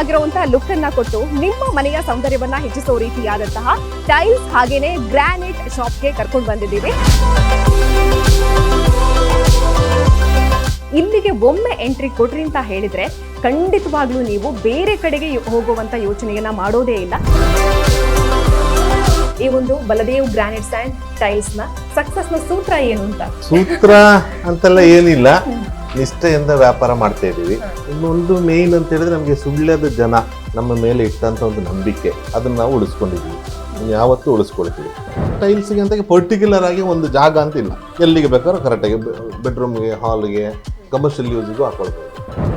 ಸುಂದರವಾಗಿರುವಂತಹ look ಅನ್ನ ಕೊಟ್ಟು ನಿಮ್ಮ ಮನೆಯ ಸೌಂದರ್ಯವನ್ನ ಹೆಚ್ಚಿಸೋ ರೀತಿಯಾದಂತಹ ಟೈಲ್ಸ್ ಹಾಗೇನೆ ಗ್ರಾನೈಟ್ ಶಾಪ್ಗೆ ಕರ್ಕೊಂಡು ಬಂದಿದ್ದೀವಿ. ಇಲ್ಲಿಗೆ ಒಮ್ಮೆ ಎಂಟ್ರಿ ಕೊಡ್ರಿ ಅಂತ ಹೇಳಿದ್ರೆ ಖಂಡಿತವಾಗ್ಲೂ ನೀವು ಬೇರೆ ಕಡೆಗೆ ಹೋಗುವಂತ ಯೋಚನೆಯನ್ನ ಮಾಡೋದೇ ಇಲ್ಲ. ಈ ಒಂದು ಬಲದೇವ್ ಗ್ರಾನೈಟ್ಸ್ ಅಂಡ್ ಟೈಲ್ಸ್ನ ಸಕ್ಸಸ್ನ ಸೂತ್ರ ಏನು ಅಂತ? ಸೂತ್ರ ಅಂತೆಲ್ಲ ಏನಿಲ್ಲ. ನಿಷ್ಠೆಯಿಂದ ವ್ಯಾಪಾರ ಮಾಡ್ತಾ ಇದ್ದೀವಿ. ಇನ್ನೊಂದು ಮೇನ್ ಅಂತ ಹೇಳಿದ್ರೆ ನಮಗೆ ಸುಳ್ಳದ ಜನ ನಮ್ಮ ಮೇಲೆ ಇಟ್ಟಂತ ಒಂದು ನಂಬಿಕೆ. ಅದನ್ನ ನಾವು ಉಳಿಸ್ಕೊಂಡಿದ್ದೀವಿ. ಯಾವತ್ತೂ ಉಳಿಸ್ಕೊಳ್ತೀವಿ. ಟೈಲ್ಸ್ಗೆ ಅಂತ ಪರ್ಟಿಕ್ಯುಲರ್ ಆಗಿ ಒಂದು ಜಾಗ ಅಂತ ಇಲ್ಲ. ಎಲ್ಲಿಗೆ ಬೇಕಾದ್ರೂ ಕರೆಕ್ಟಾಗಿ ಬೆಡ್ರೂಮ್ಗೆ ಹಾಲ್ಗೆ ಕಮರ್ಷಿಯಲ್ ಯೂಸ್ಗೂ ಹಾಕೊಳ್ಬೋದು.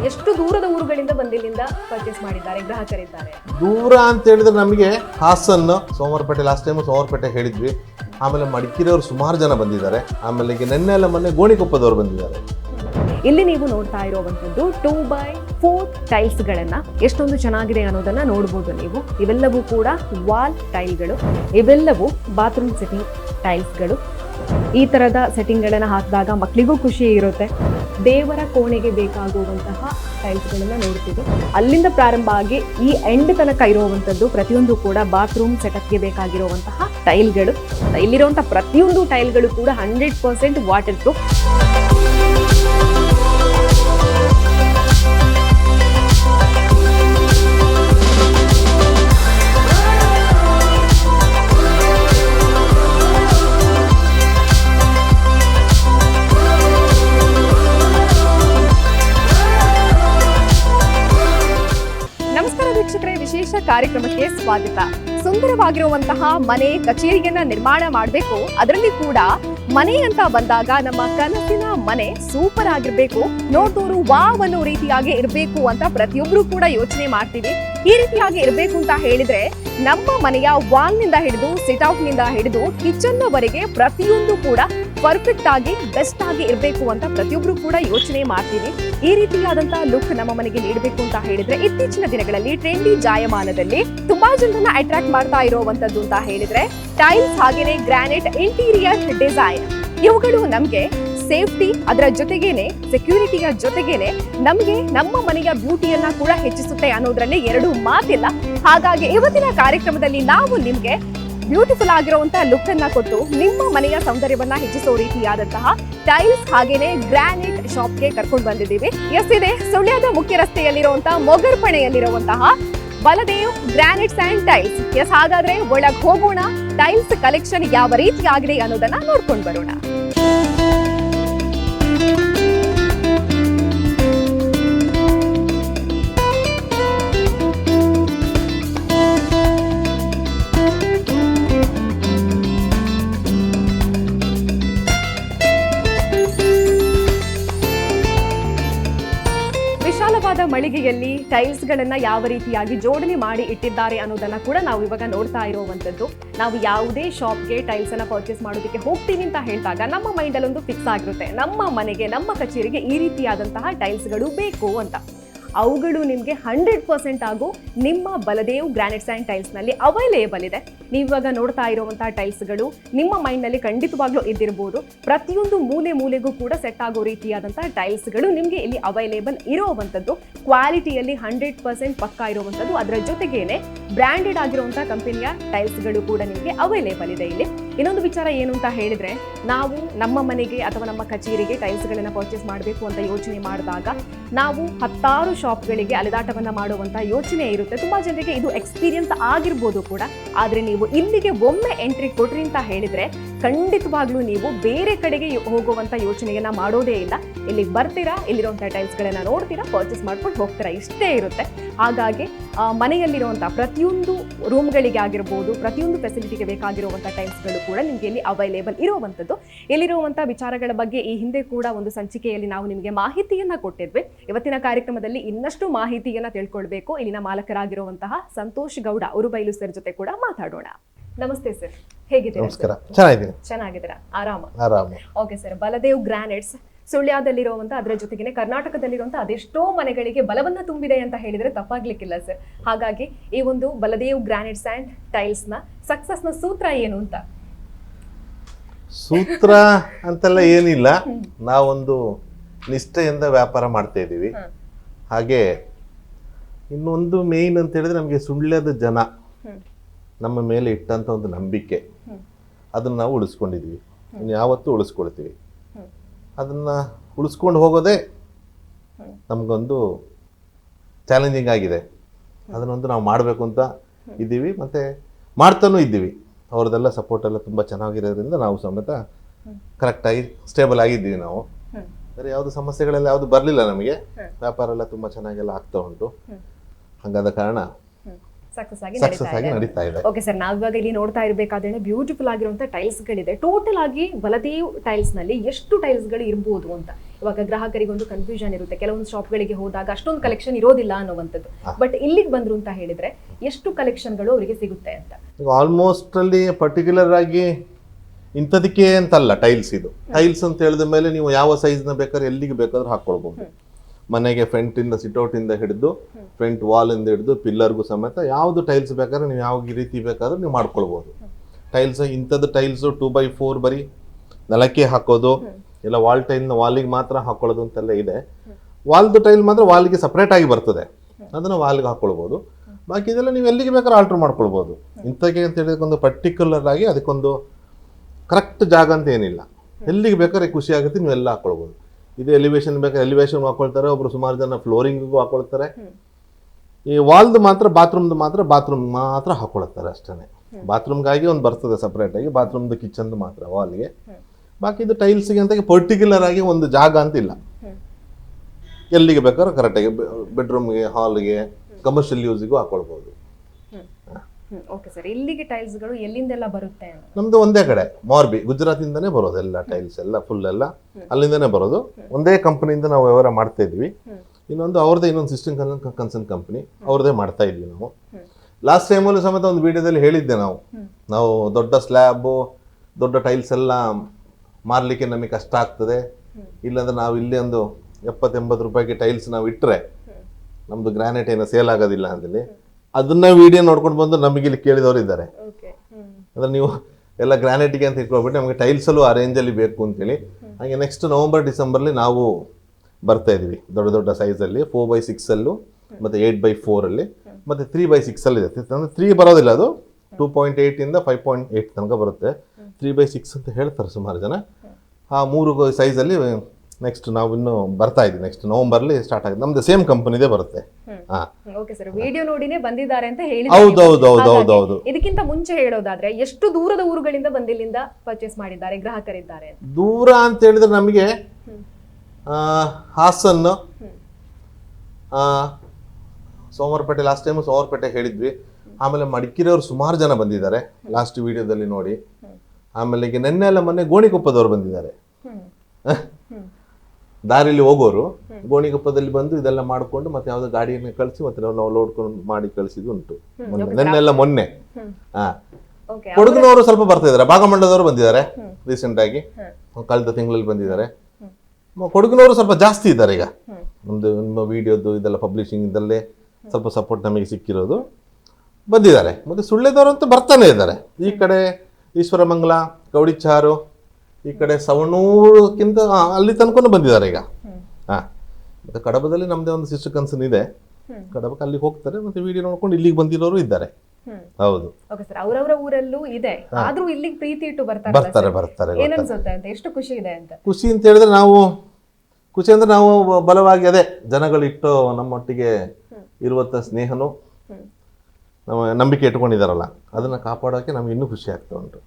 ಎಷ್ಟು ದೂರದ ಊರುಗಳಿಂದ ಬಂದಿಲ್ಲಿಂದ ಪರ್ಚೇಸ್ ಮಾಡಿದ್ದಾರೆ ಗ್ರಾಹಕರಿದ್ದಾರೆ? ದೂರ ಅಂತ ಹೇಳಿದ್ರೆ ನಮಗೆ ಹಾಸನ್ ಸೋಮವಾರಪೇಟೆ ಲಾಸ್ಟ್ ಟೈಮ್ ಸೋಮವಾರಪೇಟೆ ಹೇಳಿದ್ವಿ. ಆಮೇಲೆ ಮಡಿಕೇರಿಯವರು ಸುಮಾರು ಜನ ಬಂದಿದ್ದಾರೆ. ಆಮೇಲೆ ಈಗ ನಿನ್ನೆ ಎಲ್ಲ ಮೊನ್ನೆ ಗೋಣಿಕೊಪ್ಪದವರು ಬಂದಿದ್ದಾರೆ. ಇಲ್ಲಿ ನೀವು ನೋಡ್ತಾ ಇರುವಂತದ್ದು ಟೂ ಬೈ ಫೋರ್ ಟೈಲ್ಸ್ ಗಳನ್ನ ಎಷ್ಟೊಂದು ಚೆನ್ನಾಗಿದೆ ಅನ್ನೋದನ್ನ ನೋಡ್ಬೋದು ನೀವು. ಇವೆಲ್ಲವೂ ಕೂಡ ವಾಲ್ ಟೈಲ್ಗಳು ಇವೆಲ್ಲವೂ ಬಾತ್ರೂಮ್ ಸೆಟ್ಟಿಂಗ್ ಟೈಲ್ಸ್ಗಳು ಈ ತರದ ಸೆಟ್ಟಿಂಗ್ ಗಳನ್ನ ಹಾಕಿದಾಗ ಮಕ್ಕಳಿಗೂ ಖುಷಿ ಇರುತ್ತೆ. ದೇವರ ಕೋಣೆಗೆ ಬೇಕಾಗುವಂತಹ ಟೈಲ್ಸ್ ಗಳನ್ನ ನೋಡ್ತೀವಿ. ಅಲ್ಲಿಂದ ಪ್ರಾರಂಭ ಆಗಿ ಈ ಎಂಡ್ ತನಕ ಇರುವಂತದ್ದು ಪ್ರತಿಯೊಂದು ಕೂಡ ಬಾತ್ರೂಮ್ ಸೆಟಪ್ಗೆ ಬೇಕಾಗಿರುವಂತಹ ಟೈಲ್ಗಳು. ಇಲ್ಲಿರುವಂತಹ ಪ್ರತಿಯೊಂದು ಟೈಲ್ಗಳು ಕೂಡ ಹಂಡ್ರೆಡ್ ಪರ್ಸೆಂಟ್ ವಾಟರ್ ಪ್ರೂಫ್. ನಮಸ್ಕಾರ ವಿಶೇಷ ಕಾರ್ಯಕ್ರಮಕ್ಕೆ ಸ್ವಾಗತ. ಸುಂದರವಾಗಿರುವಂತಹ ಮನೆ ಕಚೇರಿಯನ್ನ ನಿರ್ಮಾಣ ಮಾಡಬೇಕು. ಅದರಲ್ಲಿ ಕೂಡ ಮನೆ ಅಂತ ಬಂದಾಗ ನಮ್ಮ ಕನಸಿನ ಮನೆ ಸೂಪರ್ ಆಗಿರ್ಬೇಕು. ನೋಡ್ದೋರು ವಾವ್ ಅನ್ನೋ ರೀತಿಯಾಗಿ ಇರಬೇಕು ಅಂತ ಪ್ರತಿಯೊಬ್ರು ಕೂಡ ಯೋಚನೆ ಮಾಡ್ತೀವಿ. ಈ ರೀತಿಯಾಗಿ ಇರಬೇಕು ಅಂತ ಹೇಳಿದ್ರೆ ನಮ್ಮ ಮನೆಯ ವಾಲ್ನಿಂದ ಹಿಡಿದು ಸಿಟ್ ಔಟ್ನಿಂದ ಹಿಡಿದು ಕಿಚನ್ ವರೆಗೆ ಪ್ರತಿಯೊಂದು ಕೂಡ ಪರ್ಫೆಕ್ಟ್ ಆಗಿ, ಬೆಸ್ಟ್ ಆಗಿ ಇರಬೇಕು ಅಂತ ಪ್ರತಿಯೊಬ್ರು ಕೂಡ ಯೋಚನೆ ಮಾಡ್ತೀವಿ ಈ ರೀತಿಯಾದಂತಹ ಲುಕ್ ನಮ್ಮ ಮನೆಗೆ ನೀಡಬೇಕು ಅಂತ ಹೇಳಿದ್ರೆ, ಇತ್ತೀಚಿನ ದಿನಗಳಲ್ಲಿ ಟ್ರೆಂಡಿ ಜಾಯಮಾನದಲ್ಲಿ ತುಂಬಾ ಜನರನ್ನ ಅಟ್ರಾಕ್ಟ್ ಮಾಡ್ತಾ ಇರುವಂತದ್ದು ಅಂತ ಹೇಳಿದ್ರೆ ಟೈಲ್ಸ್ ಹಾಗೇನೆ ಗ್ರಾನೈಟ್ ಇಂಟೀರಿಯರ್ ಡಿಸೈನ್ ಇವುಗಳು ನಮ್ಗೆ ಸೇಫ್ಟಿ ಅದರ ಜೊತೆಗೇನೆ ಸೆಕ್ಯೂರಿಟಿಯ ಜೊತೆಗೇನೆ ನಮಗೆ ನಮ್ಮ ಮನೆಯ ಬ್ಯೂಟಿಯನ್ನ ಕೂಡ ಹೆಚ್ಚಿಸುತ್ತೆ ಅನ್ನೋದ್ರಲ್ಲಿ ಎರಡು ಮಾತಿಲ್ಲ. ಹಾಗಾಗಿ ಇವತ್ತಿನ ಕಾರ್ಯಕ್ರಮದಲ್ಲಿ ನಾವು ನಿಮ್ಗೆ ಬ್ಯೂಟಿಫುಲ್ ಆಗಿರುವಂತಹ ಲುಕ್ ಅನ್ನ ಕೊಟ್ಟು ನಿಮ್ಮ ಮನೆಯ ಸೌಂದರ್ಯವನ್ನ ಹೆಚ್ಚಿಸೋ ರೀತಿಯಾದಂತಹ ಟೈಲ್ಸ್ ಹಾಗೇನೆ ಗ್ರಾನೈಟ್ ಶಾಪ್ಗೆ ಕರ್ಕೊಂಡು ಬಂದಿದ್ದೀವಿ. ಎಸ್ ಇದೆ. ಸುಳ್ಯದ ಮುಖ್ಯ ರಸ್ತೆಯಲ್ಲಿರುವಂತಹ ಮೊಗರ್ಪಣೆಯಲ್ಲಿರುವಂತಹ Baldev granites and tiles yes ಹಾಗಾದ್ರೆ ಒಳಗ್ ಹೋಗೋಣ. ಟೈಲ್ಸ್ ಕಲೆಕ್ಷನ್ ಯಾವ ರೀತಿ ಆಗಿದೆ ಅನ್ನೋದನ್ನ ನೋಡ್ಕೊಂಡು ಬರೋಣ. ಮಳಿಗೆಯಲ್ಲಿ ಟೈಲ್ಸ್ ಗಳನ್ನ ಯಾವ ರೀತಿಯಾಗಿ ಜೋಡಣೆ ಮಾಡಿ ಇಟ್ಟಿದ್ದಾರೆ ಅನ್ನೋದನ್ನ ಕೂಡ ನಾವು ಇವಾಗ ನೋಡ್ತಾ ಇರುವಂತದ್ದು ನಾವು ಯಾವುದೇ ಶಾಪ್ಗೆ ಟೈಲ್ಸ್ ಅನ್ನ ಪರ್ಚೇಸ್ ಮಾಡೋದಕ್ಕೆ ಹೋಗ್ತೀವಿ ಅಂತ ಹೇಳಿದಾಗ ನಮ್ಮ ಮೈಂಡ್ ಅಲ್ಲಿ ಒಂದು ಫಿಕ್ಸ್ ಆಗಿರುತ್ತೆ. ನಮ್ಮ ಮನೆಗೆ, ನಮ್ಮ ಕಚೇರಿಗೆ ಈ ರೀತಿಯಾದಂತಹ ಟೈಲ್ಸ್ಗಳು ಬೇಕು ಅಂತ. ಅವುಗಳು ನಿಮಗೆ ಹಂಡ್ರೆಡ್ ಪರ್ಸೆಂಟ್ ಆಗು ನಿಮ್ಮ ಬಲದೇವ್ ಗ್ರಾನೈಟ್ಸ್ ಆ್ಯಂಡ್ ಟೈಲ್ಸ್ನಲ್ಲಿ ಅವೈಲೇಬಲ್ ಇದೆ. ನೀವು ಇವಾಗ ನೋಡ್ತಾ ಇರುವಂತಹ ಟೈಲ್ಸ್ಗಳು ನಿಮ್ಮ ಮೈಂಡ್ನಲ್ಲಿ ಖಂಡಿತವಾಗ್ಲೂ ಇದ್ದಿರ್ಬೋದು. ಪ್ರತಿಯೊಂದು ಮೂಲೆ ಮೂಲೆಗೂ ಕೂಡ ಸೆಟ್ ಆಗೋ ರೀತಿಯಾದಂತಹ ಟೈಲ್ಸ್ಗಳು ನಿಮಗೆ ಇಲ್ಲಿ ಅವೈಲೇಬಲ್ ಇರುವಂಥದ್ದು. ಕ್ವಾಲಿಟಿಯಲ್ಲಿ ಹಂಡ್ರೆಡ್ ಪರ್ಸೆಂಟ್ ಪಕ್ಕಾ ಇರುವಂಥದ್ದು. ಅದರ ಜೊತೆಗೇನೆ ಬ್ರ್ಯಾಂಡೆಡ್ ಆಗಿರುವಂತಹ ಕಂಪನಿಯ ಟೈಲ್ಸ್ಗಳು ಕೂಡ ನಿಮಗೆ ಅವೈಲೇಬಲ್ ಇದೆ ಇಲ್ಲಿ. ಇನ್ನೊಂದು ವಿಚಾರ ಏನು ಅಂತ ಹೇಳಿದ್ರೆ, ನಾವು ನಮ್ಮ ಮನೆಗೆ ಅಥವಾ ನಮ್ಮ ಕಚೇರಿಗೆ ಟೈಲ್ಸ್ಗಳನ್ನ ಪರ್ಚೇಸ್ ಮಾಡಬೇಕು ಅಂತ ಯೋಚನೆ ಮಾಡಿದಾಗ, ನಾವು ಹತ್ತಾರು ಶಾಪ್ಗಳಿಗೆ ಅಲೆದಾಟವನ್ನು ಮಾಡುವಂತ ಯೋಚನೆ ಇರುತ್ತೆ. ತುಂಬಾ ಜನರಿಗೆ ಇದು ಎಕ್ಸ್ಪೀರಿಯನ್ಸ್ ಆಗಿರ್ಬೋದು ಕೂಡ. ಆದ್ರೆ ನೀವು ಇಲ್ಲಿಗೆ ಒಮ್ಮೆ ಎಂಟ್ರಿ ಕೊಟ್ರಿ ಅಂತ ಹೇಳಿದ್ರೆ ಖಂಡಿತವಾಗ್ಲೂ ನೀವು ಬೇರೆ ಕಡೆಗೆ ಹೋಗುವಂತ ಯೋಚನೆಯನ್ನ ಮಾಡೋದೇ ಇಲ್ಲ. ಇಲ್ಲಿಗೆ ಬರ್ತೀರಾ? ಇಲ್ಲಿರುವಂತಹ ಟೈಲ್ಸ್ಗಳನ್ನ ನೋಡ್ತೀರಾ? ಪರ್ಚೇಸ್ ಮಾಡ್ಕೊಂಡು ಹೋಗ್ತೀರಾ? ಇಷ್ಟೇ ಇರುತ್ತೆ. ಹಾಗಾಗಿ ಆ, ಮನೆಯಲ್ಲಿರುವಂತಹ ಪ್ರತಿಯೊಂದು ರೂಮ್ಗಳಿಗೆ ಆಗಿರ್ಬೋದು ಪ್ರತಿಯೊಂದು ಫೆಸಿಲಿಟಿಗೆ ಬೇಕಾಗಿರುವಂಥ ಟೈಮ್ಸ್ಗಳು ಕೂಡ ನಿಮಗೆ ಇಲ್ಲಿ ಅವೈಲೇಬಲ್ ಇರುವಂಥದ್ದು. ಇಲ್ಲಿರುವಂಥ ವಿಚಾರಗಳ ಬಗ್ಗೆ ಈ ಹಿಂದೆ ಕೂಡ ಒಂದು ಸಂಚಿಕೆಯಲ್ಲಿ ನಾವು ನಿಮಗೆ ಮಾಹಿತಿಯನ್ನ ಕೊಟ್ಟಿದ್ವಿ. ಇವತ್ತಿನ ಕಾರ್ಯಕ್ರಮದಲ್ಲಿ ಇನ್ನಷ್ಟು ಮಾಹಿತಿಯನ್ನ ತಿಳ್ಕೊಳ್ಬೇಕು. ಇಲ್ಲಿನ ಮಾಲಕರಾಗಿರುವಂತಹ ಸಂತೋಷ್ ಗೌಡ ಉರುಬೈಲು ಸರ್ ಜೊತೆ ಕೂಡ ಮಾತಾಡೋಣ. ನಮಸ್ತೆ ಸರ್ ಹೇಗಿದ್ದೀರಾ ಚೆನ್ನಾಗಿದ್ದೀರಾ? ಆರಾಮ? ಆರಾಮ. ಓಕೆ ಸರ್ ಬಲದೇವ್ ಗ್ರಾನೈಟ್ಸ್ ಸುಳ್ಯದಲ್ಲಿರುವಂತ ಅದರ ಜೊತೆಗೆ ಕರ್ನಾಟಕದಲ್ಲಿರುವಂಥ ಅದೆಷ್ಟೋ ಮನೆಗಳಿಗೆ ಬಲವನ್ನ ತುಂಬಿದೆ ಅಂತ ಹೇಳಿದ್ರೆ ತಪ್ಪಾಗ್ಲಿಕ್ಕಿಲ್ಲ ಸರ್. ಹಾಗಾಗಿ ಈ ಒಂದು ಬಲದೇವ್ ಗ್ರಾನೈಟ್ಸ್ ಟೈಲ್ಸ್ನ ಸಕ್ಸಸ್ನ ಸೂತ್ರ ಏನು ಅಂತ? ಸೂತ್ರ ಅಂತೆಲ್ಲ ಏನಿಲ್ಲ. ನಾವೊಂದು ನಿಷ್ಠೆಯಿಂದ ವ್ಯಾಪಾರ ಮಾಡ್ತಾ ಇದ್ದೀವಿ. ಹಾಗೆ ಇನ್ನೊಂದು ಮೇಯ್ನ್ ಅಂತ ಹೇಳಿದ್ರೆ ನಮಗೆ ಸುಳ್ಯದ ಜನ ನಮ್ಮ ಮೇಲೆ ಇಟ್ಟಂತ ಒಂದು ನಂಬಿಕೆ. ಅದನ್ನ ನಾವು ಉಳಿಸ್ಕೊಂಡಿದ್ವಿ ಇನ್ನು ಯಾವತ್ತೂ ಉಳಿಸ್ಕೊಳ್ತೀವಿ. ಅದನ್ನ ಉಳಿಸ್ಕೊಂಡು ಹೋಗೋದೇ. ನಮಗೊಂದು ಚಾಲೆಂಜಿಂಗ್ ಆಗಿದೆ. ಅದನ್ನೊಂದು ನಾವು ಮಾಡಬೇಕು ಅಂತ ಇದ್ದೀವಿ. ಮತ್ತು ಮಾಡ್ತಾನೂ ಇದ್ದೀವಿ. ಅವ್ರದ್ದೆಲ್ಲ ಸಪೋರ್ಟ್ ಎಲ್ಲ ತುಂಬ ಚೆನ್ನಾಗಿರೋದ್ರಿಂದ ನಾವು ಸಮೇತ ಕರೆಕ್ಟಾಗಿ ಸ್ಟೇಬಲ್ ಆಗಿದ್ದೀವಿ ನಾವು. ಬೇರೆ ಯಾವುದು ಸಮಸ್ಯೆಗಳೆಲ್ಲ ಯಾವುದು ಬರಲಿಲ್ಲ ನಮಗೆ. ವ್ಯಾಪಾರ ಎಲ್ಲ ತುಂಬ ಚೆನ್ನಾಗೆಲ್ಲ ಆಗ್ತಾ ಉಂಟು. ಹಾಗಾದ ಕಾರಣ ಸಕ್ಸಸ್ ಆಗಿ ಸಕ್ಸಸ್ ನಡೀತಾ ಆಗಿ ಇದೆ. ನಡೀತಾ ಇದೆ. ಓಕೆ ಸರ್ ನಾವಿವಾಗ ಇಲ್ಲಿ ನೋಡ್ತಾ ಇರಬೇಕಾದ್ರೆ ಬ್ಯೂಟಿಫುಲ್ ಆಗಿರುವಂತಹ ಟೈಲ್ಸ್ ಗಳಿದೆ. ಟೋಟಲ್ ಆಗಿ ಬಲದೇವ್ ಟೈಲ್ಸ್ನಲ್ಲಿ ಎಷ್ಟು ಟೈಲ್ಸ್ಗಳು ಇರಬಹುದು ಅಂತ. ಇವಾಗ ಗ್ರಾಹಕರಿಗೆ ಒಂದು ಕನ್ಫ್ಯೂಷನ್ ಇರುತ್ತೆ. ಕೆಲವೊಂದು ಶಾಪ್ ಗಳಿಗೆ ಹೋದಾಗ ಅಷ್ಟೊಂದು ಕಲೆಕ್ಷನ್ ಇರೋದಿಲ್ಲ ಅನ್ನುವಂಥದ್ದು. ಬಟ್ ಇಲ್ಲಿಗೆ ಬಂದ್ರು ಅಂತ ಹೇಳಿದ್ರೆ ಎಷ್ಟು ಕಲೆಕ್ಷನ್ಗಳು ಅವರಿಗೆ ಸಿಗುತ್ತೆ ಅಂತ? ಆಲ್ಮೋಸ್ಟ್ ಅಲ್ಲಿ ಪರ್ಟಿಕ್ಯುಲರ್ ಆಗಿ ಇಂಥದಕ್ಕೆ ಅಂತಲ್ಲ ಟೈಲ್ಸ್ ಇದು. ಟೈಲ್ಸ್ ಅಂತ ಹೇಳಿದ ಮೇಲೆ ನೀವು ಯಾವ ಸೈಜ್ನ ಬೇಕಾದ್ರೆ ಎಲ್ಲಿಗೆ ಬೇಕಾದ್ರೂ ಹಾಕೊಳ್ಬಹುದು ಮನೆಗೆ ಫ್ರಂಟಿಂದ ಇಂದ ಸಿಟೌಟ್ ಇಂದ ಹಿಡಿದು ಫ್ರಂಟ್ ವಾಲ್ ಇಂದ ಹಿಡಿದು ಪಿಲ್ಲರ್ಗೂ ಸಮೇತ ಯಾವ್ದು ಟೈಲ್ಸ್ ಬೇಕಾದ್ರೆ ನೀವು ಯಾವ ರೀತಿ ಬೇಕಾದ್ರೂ ನೀವು ಮಾಡ್ಕೊಳ್ಬೋದು. ಟೈಲ್ಸ್ ಇಂಥದ್ದು ಟೈಲ್ಸು ಟೂ ಬೈ ಫೋರ್ ಬರೀ ನೆಲಕ್ಕೆ ಹಾಕೋದು, ಇಲ್ಲ ವಾಲ್ ಟೈಲ್ ವಾಲಿಗೆ ಮಾತ್ರ ಹಾಕೊಳ್ಳೋದು ಅಂತೆಲ್ಲ ಇದೆ. ವಾಲ್ದು ಟೈಲ್ ಮಾತ್ರ ವಾಲಿಗೆ ಸಪ್ರೇಟ್ ಆಗಿ ಬರ್ತದೆ. ಅದನ್ನ ವಾಲ್ಗೆ ಹಾಕೊಳ್ಬೋದು. ಬಾಕಿ ಇದೆಲ್ಲ ನೀವು ಎಲ್ಲಿಗೆ ಬೇಕಾದ್ರೆ ಆಲ್ಟರ್ ಮಾಡ್ಕೊಳ್ಬೋದು. ಇಂಥಕ್ಕೆ ಅಂತ ಹೇಳಿದಕ್ಕೊಂದು ಪರ್ಟಿಕ್ಯುಲರ್ ಆಗಿ ಅದಕ್ಕೊಂದು ಕರೆಕ್ಟ್ ಜಾಗ ಅಂತ ಏನಿಲ್ಲ. ಎಲ್ಲಿಗೆ ಬೇಕಾದ್ರೆ ಖುಷಿ ಆಗುತ್ತೆ, ನೀವೆಲ್ಲ ಎಲ್ಲ ಹಾಕೊಳ್ಬೋದು. ಇದು ಎಲಿವೇಶನ್ ಬೇಕಾದ್ರೆ ಎಲಿವೇಶನ್ ಹಾಕೊಳ್ತಾರೆ ಒಬ್ರು ಸುಮಾರು ಜನ ಫ್ಲೋರಿಂಗಿಗೂ ಹಾಕೊಳ್ತಾರೆ. ಈ ವಾಲ್ದು ಮಾತ್ರ ಬಾತ್ರೂಮ್ದು ಮಾತ್ರ ಬಾತ್ರೂಮ್ ಮಾತ್ರ ಹಾಕೊಳ್ತಾರೆ ಅಷ್ಟೇ ಬಾತ್ರೂಮ್ಗಾಗಿ ಒಂದು ಬರ್ತದೆ ಸಪ್ರೇಟ್ ಆಗಿ ಬಾತ್ರೂಮ್ದು ಕಿಚನ್ದು ಮಾತ್ರ ವಾಲ್ಗೆ ಬಾಕಿ ಇದು ಟೈಲ್ಸ್ಗೆ ಅಂತ ಪರ್ಟಿಕ್ಯುಲರ್ ಆಗಿ ಒಂದು ಜಾಗ ಅಂತ ಇಲ್ಲ. ಎಲ್ಲಿಗೆ ಬೇಕಾದ್ರೂ ಕರೆಕ್ಟಾಗಿ ಬೆಡ್ರೂಮ್ಗೆ ಹಾಲ್ಗೆ ಕಮರ್ಷಿಯಲ್ ಯೂಸಿಗೂ ಹಾಕೊಳ್ಬೋದು. ಓಕೆ ಸರ್ ಇಲ್ಲಿಗೆ ಟೈಲ್ಸ್ಗಳು ಎಲ್ಲಿಂದೆಲ್ಲ ಬರುತ್ತೆ ನಮ್ದು ಒಂದೇ ಕಡೆ. ಮಾರ್ಬಿ ಗುಜರಾತಿಂದನೇ ಬರೋದು ಎಲ್ಲ ಟೈಲ್ಸ್ ಎಲ್ಲ ಫುಲ್ ಎಲ್ಲ. ಅಲ್ಲಿಂದನೇ ಬರೋದು. ಒಂದೇ ಕಂಪನಿಯಿಂದ ನಾವು ವ್ಯವಹಾರ ಮಾಡ್ತಾ ಇದ್ವಿ. ಇನ್ನೊಂದು ಅವ್ರದ್ದೇ ಇನ್ನೊಂದು ಸಿಸ್ಟಮ್ ಕನ್ಸರ್ನ್ ಕಂಪನಿ ಅವ್ರದ್ದೇ ಮಾಡ್ತಾ ಇದ್ವಿ ನಾವು. ಲಾಸ್ಟ್ ಟೈಮಲ್ಲೂ ಸಮೇತ ಒಂದು ವಿಡಿಯೋದಲ್ಲಿ ಹೇಳಿದ್ದೆ ನಾವು. ನಾವು ದೊಡ್ಡ ಸ್ಲ್ಯಾಬು ದೊಡ್ಡ ಟೈಲ್ಸ್ ಎಲ್ಲ ಮಾರಲಿಕ್ಕೆ ನಮಗೆ ಕಷ್ಟ ಆಗ್ತದೆ. ಇಲ್ಲಾಂದ್ರೆ ನಾವು ಇಲ್ಲಿ ಒಂದು ಎಪ್ಪತ್ತೆಂಬತ್ತು ರೂಪಾಯಿಗೆ ಟೈಲ್ಸ್ ನಾವು ಇಟ್ಟರೆ ನಮ್ಮದು ಗ್ರಾನೈಟ್ ಏನೋ ಸೇಲ್ ಆಗೋದಿಲ್ಲ ಅಂತೇಳಿ ಅದನ್ನ ವಿಡಿಯೋ ನೋಡ್ಕೊಂಡು ಬಂದು ನಮಗೆ ಇಲ್ಲಿ ಕೇಳಿದವರು ಇದ್ದಾರೆ. ಅಂದ್ರೆ ನೀವು ಎಲ್ಲ ಗ್ರಾನೈಟಿಗೆ ಅಂತ ಇಟ್ಕೊಳ್ಬಿಟ್ಟು ನಮಗೆ ಟೈಲ್ಸಲ್ಲೂ ಆ ರೇಂಜಲ್ಲಿ ಬೇಕು ಅಂತೇಳಿ. ಹಾಗೆ ನೆಕ್ಸ್ಟ್ ನವಂಬರ್ ಡಿಸೆಂಬರ್ಲಿ ನಾವು ಬರ್ತಾ ಇದೀವಿ ದೊಡ್ಡ ದೊಡ್ಡ ಸೈಜಲ್ಲಿ ಫೋರ್ ಬೈ ಸಿಕ್ಸಲ್ಲೂ ಮತ್ತು ಏಯ್ಟ್ ಬೈ ಫೋರಲ್ಲಿ ಮತ್ತು ತ್ರೀ ಬೈ ಸಿಕ್ಸಲ್ಲಿ ಇದೆ ಅಂದರೆ ತ್ರೀ ಬರೋದಿಲ್ಲ ಅದು. ಟೂ ಪಾಯಿಂಟ್ ಏಯ್ಟಿಂದ ಫೈವ್ ಪಾಯಿಂಟ್ ಏಯ್ಟ್ ತನಕ ಬರುತ್ತೆ. ತ್ರೀ ಬೈ ಸಿಕ್ಸ್ ಅಂತ ಹೇಳ್ತಾರೆ ಸುಮಾರು ಜನ. ಆ ಮೂರು ಸೈಜಲ್ಲಿ ನೆಕ್ಸ್ಟ್ ನಾವು ಇನ್ನು ಬರ್ತಾ ಇದ್ದೀವಿ. ನೆಕ್ಸ್ಟ್ ನವಂಬರ್ಲಿ ಸ್ಟಾರ್ಟ್ ಆಗಿದೆ. ನಮ್ದು ಸೇಮ್ ಕಂಪನಿದೇ ಬರುತ್ತೆ. ಓಕೆ ಸರ್ ವಿಡಿಯೋ ನೋಡಿನೇ ಬಂದಿದ್ದಾರೆ ಅಂತ ಹೇಳಿ ಹೌದು ಹೌದು ಹೌದು ಹೌದು ಹೌದು ಇದಕ್ಕಿಂತ ಮುಂಚೆ ಹೇಳೋದಾದ್ರೆ ಎಷ್ಟು ದೂರದ ಊರುಗಳಿಂದ ಬಂದಿಲ್ಲಿಂದ ಪರ್ಚೇಸ್ ಮಾಡಿದ್ದಾರೆ ಗ್ರಾಹಕರಿದ್ದಾರೆ ದೂರ ಅಂತ ಹೇಳಿದ್ರೆ ನಮಗೆ ಆ, ಸೋಮವಾರಪೇಟೆ ಲಾಸ್ಟ್ ಟೈಮ್ ಸೋಮವಾರಪೇಟೆ ಹೇಳಿದ್ವಿ. ಆಮೇಲೆ ಮಡಿಕೇರಿಯವರು ಸುಮಾರು ಜನ ಬಂದಿದ್ದಾರೆ. ಲಾಸ್ಟ್ ವಿಡಿಯೋದಲ್ಲಿ ನೋಡಿ. ಆಮೇಲೆ ನಿನ್ನೆ ಎಲ್ಲ ಮೊನ್ನೆ ಗೋಣಿಕೊಪ್ಪದವ್ರು ಬಂದಿದ್ದಾರೆ. ದಾರಿಲಿ ಹೋಗೋರು ಗೋಣಿಕೊಪ್ಪದಲ್ಲಿ ಬಂದು ಇದೆಲ್ಲ ಮಾಡ್ಕೊಂಡು ಮತ್ತೆ ಯಾವ್ದೋ ಗಾಡಿಯನ್ನು ಕಳಿಸಿ ಮತ್ತೆ ನಾವು ಲೋಡ್ಕೊಂಡು ಮಾಡಿ ಕಳಿಸಿದ್ದು ಉಂಟು. ನಿನ್ನೆಲ್ಲ ಮೊನ್ನೆ. ಹಾ. ಕೊಡಗಿನವರು ಸ್ವಲ್ಪ ಬರ್ತಾ ಇದ್ದಾರೆ. ಭಾಗಮಂಡಲದವರು ಬಂದಿದ್ದಾರೆ ರೀಸೆಂಟ್ ಆಗಿ. ಕಳೆದ ತಿಂಗಳಲ್ಲಿ ಬಂದಿದ್ದಾರೆ. ಕೊಡಗಿನವರು ಸ್ವಲ್ಪ ಜಾಸ್ತಿ ಇದ್ದಾರೆ ಈಗ. ನಮ್ದು ನಿಮ್ಮ ವಿಡಿಯೋದು ಇದೆಲ್ಲ ಪಬ್ಲಿಷಿಂಗ್ ಇದಲ್ಲೇ ಸ್ವಲ್ಪ ಸಪೋರ್ಟ್ ನಮಗೆ ಸಿಕ್ಕಿರೋದು. ಬಂದಿದ್ದಾರೆ. ಮತ್ತೆ ಸುಳ್ಳೆದವರು ಅಂತೂ ಬರ್ತಾನೆ ಇದ್ದಾರೆ. ಈ ಕಡೆ ಈಶ್ವರಮಂಗಲ ಗೌಡಿಚಾರು ಈ ಕಡೆ ಸವಣೂರಕ್ಕಿಂತ ಅಲ್ಲಿ ತನಕನೂ ಬಂದಿದ್ದಾರೆ ಈಗ. ಹಾ. ಮತ್ತೆ ಕಡಬದಲ್ಲಿ ನಮ್ಮದೇ ಒಂದು ಸಿಸ್ಟರ್ ಕನ್ಸನ್ ಇದೆ ಕಡಬಕ್ಕೆ ಅಲ್ಲಿಗೆ ಹೋಗ್ತಾರೆ ಮತ್ತೆ ವಿಡಿಯೋ ನೋಡ್ಕೊಂಡು ಇಲ್ಲಿಗೆ ಬಂದಿರೋರು ಇದ್ದಾರೆ. ಹೌದು. ಓಕೆ ಸರ್ ಅವರವರ ಊರಲ್ಲೂ ಇದೆ. ಆದ್ರೂ ಇಲ್ಲಿಗೆ ಪ್ರೀತಿ ಇಟ್ಟು ಬರ್ತಾರೆ ಬರ್ತಾರೆ ಬರ್ತಾರೆ. ಏನ್ ಅನ್ಸುತ್ತೆ ಅಂತ ಎಷ್ಟು ಖುಷಿ ಇದೆ ಅಂತ? ಖುಷಿ ಅಂತ ಹೇಳಿದ್ರೆ ನಾವು ಖುಷಿ ಅಂದ್ರೆ ನಾವು ಬಲವಾಗಿ ಅದೇ ಜನಗಳಿಟ್ಟು ನಮ್ಮೊಟ್ಟಿಗೆ ಇರುವಂಥ ಸ್ನೇಹನು ನಮ್ಮ ನಂಬಿಕೆ ಇಟ್ಕೊಂಡಿದಾರಲ್ಲ ಅದನ್ನ ಕಾಪಾಡೋಕೆ ನಮ್ಗೆ ಇನ್ನೂ ಖುಷಿ ಆಗ್ತಾ ಉಂಟು.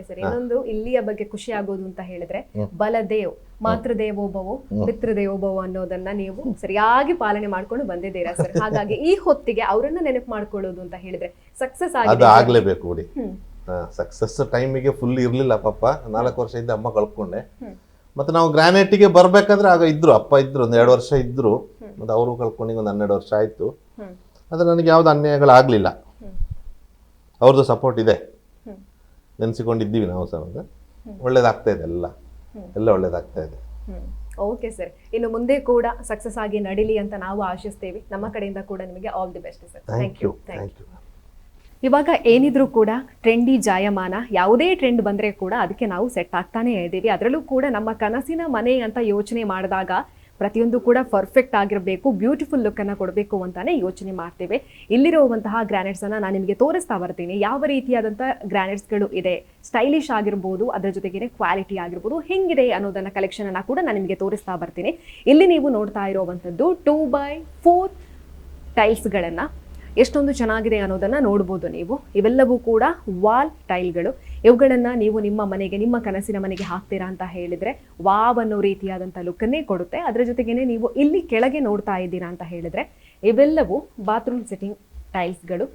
Okay sir. ಇನ್ನೊಂದು ಇಲ್ಲಿಯ ಬಗ್ಗೆ ಖುಷಿ ಆಗೋದು ಅಂತ ಹೇಳಿದ್ರೆ ಬಲದೇವ್ ಮಾತೃದೇವೋಭವೋ ಪಿತೃದೇವೋಭವ ಅನ್ನೋದನ್ನ ನೀವು ಸರಿಯಾಗಿ ಪಾಲನೆ ಮಾಡ್ಕೊಂಡು ಬಂದಿದ್ದೀರಾ ಸರ್? ಹಾಗಾಗಿ ಈ ಹೊತ್ತಿಗೆ ಅವರನ್ನ ನೆನಪು ಮಾಡ್ಕೊಳ್ಳೋದು ಅಂತ ಹೇಳಿದ್ರೆ ಸಕ್ಸಸ್ ಅದು ಆಗ್ಲೇಬೇಕು ಬಿಡಿ. ಸಕ್ಸಸ್ ಟೈಮಿಗೆ ಫುಲ್ ಇರ್ಲಿಲ್ಲ ಪಾಪ. ನಾಲ್ಕು ವರ್ಷ ಇದ್ದ ಅಮ್ಮ ಕಳ್ಕೊಂಡೆ. ಮತ್ತೆ ನಾವು ಗ್ರಾನೈಟಿಗೆ ಬರ್ಬೇಕಾದ್ರೆ ಆಗ ಇದ್ರು ಅಪ್ಪ ಇದ್ರು ಒಂದ್ ಎರಡು ವರ್ಷ ಇದ್ರು. ಮತ್ತೆ ಅವರು ಕಳ್ಕೊಂಡು ಒಂದು ಹನ್ನೆರಡು ವರ್ಷ ಆಯ್ತು. ಆದ್ರೆ ನನಗೆ ಯಾವ್ದು ಅನ್ಯಾಯಗಳಾಗಲಿಲ್ಲ. ಅವ್ರದ್ದು ಸಪೋರ್ಟ್ ಇದೆ. ನೆನೆಸಿಕೊಂಡಿದ್ದೀವಿ ನಾವು ಸಹ. ಒಳ್ಳೇದಾಗ್ತಾ ಇದೆ ಎಲ್ಲ. ಎಲ್ಲ ಒಳ್ಳೇದಾಗ್ತಾ ಇದೆ. ಓಕೆ ಸರ್ ಇನ್ನು ಮುಂದೆ ಕೂಡ ಸಕ್ಸಸ್ ಆಗಿ ನಡೀಲಿ ಅಂತ ನಾವು ಆಶಿಸ್ತೇವೆ. ನಮ್ಮ ಕಡೆಯಿಂದ ಕೂಡ ನಿಮಗೆ all the best sir thank you thank you ಇವಾಗ ಏನಿದ್ರು ಕೂಡ ಟ್ರೆಂಡಿ ಜಾಯಮಾನ ಯಾವುದೇ ಟ್ರೆಂಡ್ ಬಂದ್ರೆ ಕೂಡ ಅದಕ್ಕೆ ನಾವು ಸೆಟ್ ಆಗ್ತಾನೆ ಇದ್ದೀವಿ. ಅದರಲ್ಲೂ ಕೂಡ ನಮ್ಮ ಕನಸಿನ ಮನೆ ಅಂತ ಯೋಚನೆ ಮಾಡಿದಾಗ ಪ್ರತಿಯೊಂದು ಕೂಡ ಪರ್ಫೆಕ್ಟ್ ಆಗಿರಬೇಕು ಬ್ಯೂಟಿಫುಲ್ ಲುಕ್ಕನ್ನು ಕೊಡಬೇಕು ಅಂತಾನೆ ಯೋಚನೆ ಮಾಡ್ತೇವೆ. ಇಲ್ಲಿರುವಂತಹ ಗ್ರಾನೈಟ್ಸನ್ನು ನಾನು ನಿಮಗೆ ತೋರಿಸ್ತಾ ಬರ್ತೀನಿ. ಯಾವ ರೀತಿಯಾದಂಥ ಗ್ರಾನೈಟ್ಸ್ಗಳು ಇದೆ? ಸ್ಟೈಲಿಶ್ ಆಗಿರ್ಬೋದು, ಅದರ ಜೊತೆಗೇನೆ ಕ್ವಾಲಿಟಿ ಆಗಿರ್ಬೋದು, ಹೆಂಗಿದೆ ಅನ್ನೋದನ್ನ ಕಲೆಕ್ಷನನ್ನು ಕೂಡ ನಾನು ನಿಮಗೆ ತೋರಿಸ್ತಾ ಬರ್ತೀನಿ. ಇಲ್ಲಿ ನೀವು ನೋಡ್ತಾ ಇರುವಂಥದ್ದು ಟೂ ಬೈ ಫೋರ್ ಟೈಲ್ಸ್ಗಳನ್ನು ಎಷ್ಟೊಂದು ಚೆನ್ನಾಗಿದೆ ಅನ್ನೋದನ್ನು ನೋಡ್ಬೋದು ನೀವು. ಇವೆಲ್ಲವೂ ಕೂಡ ವಾಲ್ ಟೈಲ್ಗಳು. ಇವುಗಳನ್ನು ನೀವು ನಿಮ್ಮ ಮನೆಗೆ, ನಿಮ್ಮ ಕನಸಿನ ಮನೆಗೆ ಹಾಕ್ತೀರಾ ಅಂತ ಹೇಳಿದರೆ ವಾವ್ ಅನ್ನೋ ರೀತಿಯಾದಂಥ ಲುಕ್ಕನ್ನೇ ಕೊಡುತ್ತೆ. ಅದರ ಜೊತೆಗೇನೆ ನೀವು ಇಲ್ಲಿ ಕೆಳಗೆ ನೋಡ್ತಾ ಇದ್ದೀರಾ ಅಂತ ಹೇಳಿದರೆ ಇವೆಲ್ಲವೂ ಬಾತ್ರೂಮ್ ಸೆಟ್ಟಿಂಗ್ ಟೈಲ್ಸ್ಗಳು.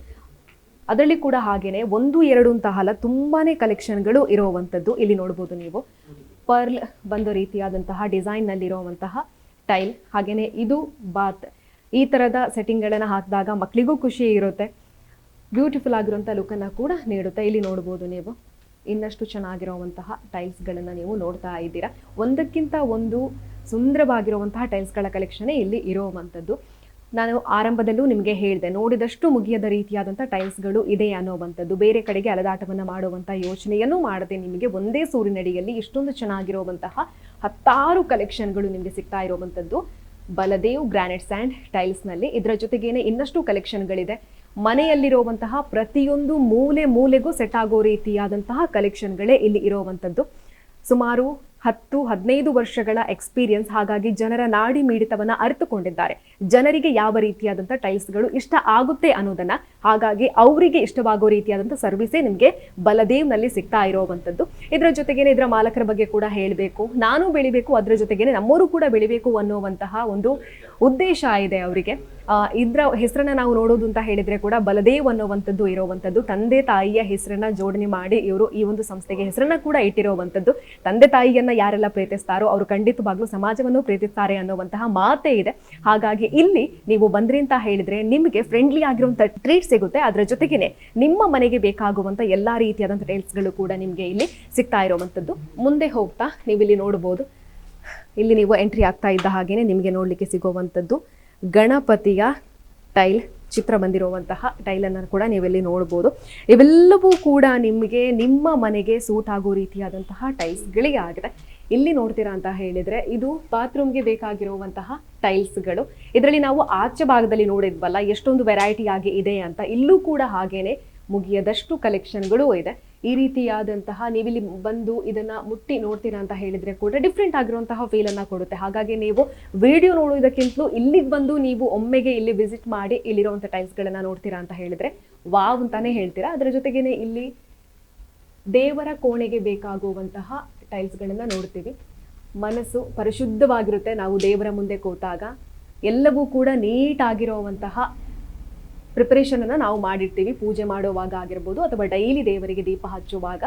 ಅದರಲ್ಲಿ ಕೂಡ ಹಾಗೆಯೇ ಒಂದು, ಎರಡು ಅಂತ ಅಲ್ಲ ತುಂಬಾ ಕಲೆಕ್ಷನ್ಗಳು ಇರುವಂಥದ್ದು ಇಲ್ಲಿ ನೋಡ್ಬೋದು ನೀವು. ಪರ್ಲ್ ಬಂದ ರೀತಿಯಾದಂತಹ ಡಿಸೈನ್ನಲ್ಲಿರುವಂತಹ ಟೈಲ್. ಹಾಗೆಯೇ ಇದು ಬಾತ್ ಈ ಥರದ ಸೆಟ್ಟಿಂಗ್ಗಳನ್ನು ಹಾಕಿದಾಗ ಮಕ್ಕಳಿಗೂ ಖುಷಿ ಇರುತ್ತೆ. ಬ್ಯೂಟಿಫುಲ್ ಆಗಿರುವಂಥ ಲುಕ್ಕನ್ನು ಕೂಡ ನೀಡುತ್ತೆ. ಇಲ್ಲಿ ನೋಡ್ಬೋದು ನೀವು. ಇನ್ನಷ್ಟು ಚೆನ್ನಾಗಿರುವಂತಹ ಟೈಲ್ಸ್ಗಳನ್ನು ನೀವು ನೋಡ್ತಾ ಇದ್ದೀರಾ. ಒಂದಕ್ಕಿಂತ ಒಂದು ಸುಂದರವಾಗಿರುವಂತಹ ಟೈಲ್ಸ್ಗಳ ಕಲೆಕ್ಷನೇ ಇಲ್ಲಿ ಇರುವಂಥದ್ದು. ನಾನು ಆರಂಭದಲ್ಲೂ ನಿಮಗೆ ಹೇಳಿದೆ, ನೋಡಿದಷ್ಟು ಮುಗಿಯದ ರೀತಿಯಾದಂಥ ಟೈಲ್ಸ್ಗಳು ಇದೆ ಅನ್ನೋವಂಥದ್ದು. ಬೇರೆ ಕಡೆಗೆ ಅಲದಾಟವನ್ನು ಮಾಡುವಂಥ ಯೋಚನೆಯನ್ನು ಮಾಡದೆ ನಿಮಗೆ. ಒಂದೇ ಸೂರಿನಡಿಯಲ್ಲಿ ಇಷ್ಟೊಂದು ಚೆನ್ನಾಗಿರುವಂತಹ ಹತ್ತಾರು ಕಲೆಕ್ಷನ್ಗಳು ನಿಮಗೆ ಸಿಗ್ತಾ ಇರುವಂಥದ್ದು. ಬಲದೇವ್ ಗ್ರಾನೈಟ್ ಸ್ಯಾಂಡ್ ಟೈಲ್ಸ್ನಲ್ಲಿ ಇದರ ಜೊತೆಗೇನೆ ಇನ್ನಷ್ಟು ಕಲೆಕ್ಷನ್ಗಳಿದೆ ಮನೆಯಲ್ಲಿರುವಂತಹ ಪ್ರತಿಯೊಂದು ಮೂಲೆ ಮೂಲೆಗೂ ಸೆಟ್ ಆಗೋ ರೀತಿಯಾದಂತಹ ಕಲೆಕ್ಷನ್ಗಳೇ ಇಲ್ಲಿ ಇರುವಂಥದ್ದು ಸುಮಾರು ಹತ್ತು, ಹದಿನೈದು ವರ್ಷಗಳ ಎಕ್ಸ್ಪೀರಿಯನ್ಸ್ ಹಾಗಾಗಿ ಜನರ ನಾಡಿ ಮೀಡಿತವನ್ನು ಅರಿತುಕೊಂಡಿದ್ದಾರೆ. ಜನರಿಗೆ ಯಾವ ರೀತಿಯಾದಂಥ ಟೈಲ್ಸ್ಗಳು ಇಷ್ಟ ಆಗುತ್ತೆ ಅನ್ನೋದನ್ನ ಹಾಗಾಗಿ ಅವರಿಗೆ ಇಷ್ಟವಾಗೋ ರೀತಿಯಾದಂಥ ಸರ್ವಿಸೇ ನಿಮಗೆ ಬಲದೇವ್ನಲ್ಲಿ ಸಿಗ್ತಾ ಇರೋವಂಥದ್ದು. ಇದರ ಜೊತೆಗೇನೆ ಇದರ ಮಾಲಕರ ಬಗ್ಗೆ ಕೂಡ ಹೇಳಬೇಕು. ನಾನು ಬೆಳಿಬೇಕು, ಅದರ ಜೊತೆಗೇನೆ ನಮ್ಮವರು ಕೂಡ ಬೆಳಿಬೇಕು ಅನ್ನುವಂತಹ ಒಂದು ಉದ್ದೇಶ ಇದೆ ಅವರಿಗೆ. ಇದರ ಹೆಸರನ್ನ ನಾವು ನೋಡೋದು ಅಂತ ಹೇಳಿದ್ರೆ ಕೂಡ ಬಲದೇವ್ ಅನ್ನುವಂಥದ್ದು ಇರೋವಂಥದ್ದು. ತಂದೆ ತಾಯಿಯ ಹೆಸರನ್ನ ಜೋಡಣೆ ಮಾಡಿ ಇವರು ಈ ಒಂದು ಸಂಸ್ಥೆಗೆ ಹೆಸರನ್ನ ಕೂಡ ಇಟ್ಟಿರುವಂಥದ್ದು. ತಂದೆ ತಾಯಿಯನ್ನ ಯಾರೆಲ್ಲ ಪ್ರೀತಿಸ್ತಾರೋ ಅವರು ಖಂಡಿತವಾಗ್ಲೂ ಸಮಾಜವನ್ನು ಪ್ರೀತಿಸ್ತಾರೆ ಅನ್ನುವಂತಹ ಮಾತೇ ಇದೆ. ಹಾಗಾಗಿ ಇಲ್ಲಿ ನೀವು ಬಂದ್ರಿ ಅಂತ ಹೇಳಿದ್ರೆ ನಿಮಗೆ ಫ್ರೆಂಡ್ಲಿ ಆಗಿರುವಂಥ ಟ್ರೀಟ್ ಸಿಗುತ್ತೆ. ಅದರ ಜೊತೆಗೇನೆ ನಿಮ್ಮ ಮನೆಗೆ ಬೇಕಾಗುವಂಥ ಎಲ್ಲಾ ರೀತಿಯಾದಂಥ ಟೈಲ್ಸ್ಗಳು ಕೂಡ ನಿಮಗೆ ಇಲ್ಲಿ ಸಿಗ್ತಾ ಇರುವಂಥದ್ದು ಮುಂದೆ ಹೋಗ್ತಾ ನೀವು ಇಲ್ಲಿ ನೋಡ್ಬೋದು. ಇಲ್ಲಿ ನೀವು ಎಂಟ್ರಿ ಆಗ್ತಾ ಇದ್ದ ಹಾಗೇನೆ ನಿಮಗೆ ನೋಡಲಿಕ್ಕೆ ಸಿಗುವಂತದ್ದು. ಗಣಪತಿಯ ಟೈಲ್ ಚಿತ್ರ ಬಂದಿರುವಂತಹ ಟೈಲನ್ನು ಕೂಡ ನೀವಿಲ್ಲಿ ನೋಡ್ಬೋದು. ಇವೆಲ್ಲವೂ ಕೂಡ ನಿಮಗೆ ನಿಮ್ಮ ಮನೆಗೆ ಸೂಟ್ ಆಗೋ ರೀತಿಯಾದಂತಹ ಟೈಲ್ಸ್ಗಳಿಗೆ ಆಗಿದೆ. ಇಲ್ಲಿ ನೋಡ್ತೀರಾ ಅಂತ ಹೇಳಿದ್ರೆ ಇದು ಬಾತ್ರೂಮ್ಗೆ ಬೇಕಾಗಿರುವಂತಹ ಟೈಲ್ಸ್ಗಳು. ಇದರಲ್ಲಿ ನಾವು ಆಚೆ ಭಾಗದಲ್ಲಿ ನೋಡಿದ್ವಲ್ಲ, ಎಷ್ಟೊಂದು ವೆರೈಟಿ ಆಗಿ ಇದೆ ಅಂತ. ಇಲ್ಲೂ ಕೂಡ ಹಾಗೇನೆ ಮುಗಿಯದಷ್ಟು ಕಲೆಕ್ಷನ್ಗಳು ಇದೆ. ಈ ರೀತಿಯಾದಂತಹ ನೀವಿಲ್ಲಿ ಬಂದು ಇದನ್ನ ಮುಟ್ಟಿ ನೋಡ್ತೀರಾ ಅಂತ ಹೇಳಿದ್ರೆ ಕೂಡ ಡಿಫ್ರೆಂಟ್ ಆಗಿರುವಂತಹ ಫೀಲ್ ಅನ್ನ ಕೊಡುತ್ತೆ. ಹಾಗಾಗಿ ನೀವು ವಿಡಿಯೋ ನೋಡುವುದಕ್ಕಿಂತಲೂ ಇಲ್ಲಿಗೆ ಬಂದು ನೀವು ಒಮ್ಮೆಗೆ ಇಲ್ಲಿ ವಿಸಿಟ್ ಮಾಡಿ ಇಲ್ಲಿರುವಂಥ ಟೈಲ್ಸ್ಗಳನ್ನ ನೋಡ್ತೀರಾ ಅಂತ ಹೇಳಿದ್ರೆ ವಾವ್ ಅಂತಾನೆ ಹೇಳ್ತೀರಾ. ಅದರ ಜೊತೆಗೇನೆ ಇಲ್ಲಿ ದೇವರ ಕೋಣೆಗೆ ಬೇಕಾಗುವಂತಹ ಟೈಲ್ಸ್ಗಳನ್ನ ನೋಡ್ತೀವಿ. ಮನಸ್ಸು ಪರಿಶುದ್ಧವಾಗಿರುತ್ತೆ. ನಾವು ದೇವರ ಮುಂದೆ ಕೂತಾಗ ಎಲ್ಲವೂ ಕೂಡ ನೀಟ್ ಪ್ರಿಪರೇಷನ್ ಅನ್ನ ನಾವು ಮಾಡಿರ್ತೀವಿ. ಪೂಜೆ ಮಾಡುವಾಗ ಆಗಿರ್ಬೋದು ಅಥವಾ ಡೈಲಿ ದೇವರಿಗೆ ದೀಪ ಹಚ್ಚುವಾಗ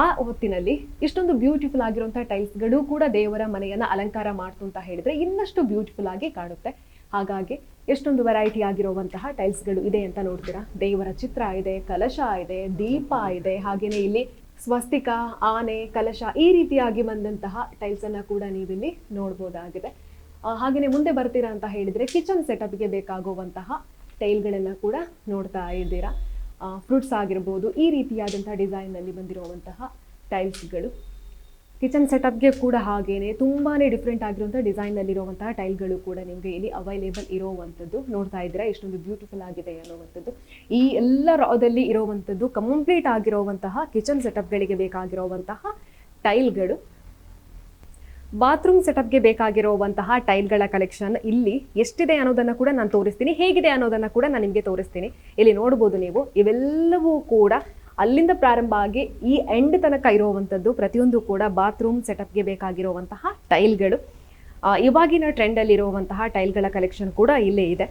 ಆ ಹೊತ್ತಿನಲ್ಲಿ ಇಷ್ಟೊಂದು ಬ್ಯೂಟಿಫುಲ್ ಆಗಿರುವಂತಹ ಟೈಲ್ಸ್ಗಳು ಕೂಡ ದೇವರ ಮನೆಯನ್ನ ಅಲಂಕಾರ ಮಾಡ್ತು ಅಂತ ಹೇಳಿದ್ರೆ ಇನ್ನಷ್ಟು ಬ್ಯೂಟಿಫುಲ್ ಆಗಿ ಕಾಣುತ್ತೆ. ಹಾಗಾಗಿ ಎಷ್ಟೊಂದು ವೆರೈಟಿ ಆಗಿರುವಂತಹ ಟೈಲ್ಸ್ಗಳು ಇದೆ ಅಂತ ನೋಡ್ತೀರಾ? ದೇವರ ಚಿತ್ರ ಇದೆ, ಕಲಶ ಇದೆ, ದೀಪ ಇದೆ. ಹಾಗೆಯೇ ಇಲ್ಲಿ ಸ್ವಸ್ತಿಕ, ಆನೆ, ಕಲಶ ಈ ರೀತಿಯಾಗಿ ಬಂದಂತಹ ಟೈಲ್ಸ್ ಅನ್ನ ಕೂಡ ನೀವಿಲ್ಲಿ ನೋಡ್ಬೋದಾಗಿದೆ. ಹಾಗೆಯೇ ಮುಂದೆ ಬರ್ತೀರಾ ಅಂತ ಹೇಳಿದ್ರೆ ಕಿಚನ್ ಸೆಟಪ್ಗೆ ಬೇಕಾಗುವಂತಹ ಟೈಲ್ಗಳನ್ನ ಕೂಡ ನೋಡ್ತಾ ಇದ್ದೀರಾ? ಫ್ರೂಟ್ಸ್ ಆಗಿರ್ಬೋದು, ಈ ರೀತಿಯಾದಂತಹ ಡಿಸೈನ್ನಲ್ಲಿ ಬಂದಿರುವಂತಹ ಟೈಲ್ಸ್ಗಳು. ಕಿಚನ್ ಸೆಟಪ್ಗೆ ಕೂಡ ಹಾಗೇನೆ, ತುಂಬಾನೇ ಡಿಫ್ರೆಂಟ್ ಆಗಿರುವಂತಹ ಡಿಸೈನ್ನಲ್ಲಿರುವಂತಹ ಟೈಲ್ಗಳು ಕೂಡ ನಿಮಗೆ ಇಲ್ಲಿ ಅವೈಲೇಬಲ್ ಇರೋವಂಥದ್ದು ನೋಡ್ತಾ ಇದ್ದೀರಾ? ಎಷ್ಟೊಂದು ಬ್ಯೂಟಿಫುಲ್ ಆಗಿದೆ ಅನ್ನೋವಂಥದ್ದು. ಈ ಎಲ್ಲ ರಾದಲ್ಲಿ ಇರೋವಂಥದ್ದು, ಕಂಪ್ಲೀಟ್ ಆಗಿರುವಂತಹ ಕಿಚನ್ ಸೆಟಪ್ಗಳಿಗೆ ಬೇಕಾಗಿರುವಂತಹ ಟೈಲ್ಗಳು. ಬಾತ್ರೂಮ್ ಸೆಟಪ್ಗೆ ಬೇಕಾಗಿರುವಂತಹ ಟೈಲ್ಗಳ ಕಲೆಕ್ಷನ್ ಇಲ್ಲಿ ಎಷ್ಟಿದೆ ಅನ್ನೋದನ್ನ ಕೂಡ ನಾನು ತೋರಿಸ್ತೀನಿ. ಹೇಗಿದೆ ಅನ್ನೋದನ್ನ ಕೂಡ ನಾನು ನಿಮಗೆ ತೋರಿಸ್ತೀನಿ. ಇಲ್ಲಿ ನೋಡ್ಬೋದು ನೀವು, ಇವೆಲ್ಲವೂ ಕೂಡ ಅಲ್ಲಿಂದ ಪ್ರಾರಂಭ ಆಗಿ ಈ ಎಂಡ್ ತನಕ ಇರುವಂಥದ್ದು ಪ್ರತಿಯೊಂದು ಕೂಡ ಬಾತ್ರೂಮ್ ಸೆಟಪ್ಗೆ ಬೇಕಾಗಿರುವಂತಹ ಟೈಲ್ಗಳು ಇವಾಗಿನ ಟ್ರೆಂಡಲ್ಲಿರುವಂತಹ ಟೈಲ್ಗಳ ಕಲೆಕ್ಷನ್ ಕೂಡ ಇಲ್ಲೇ ಇದೆ.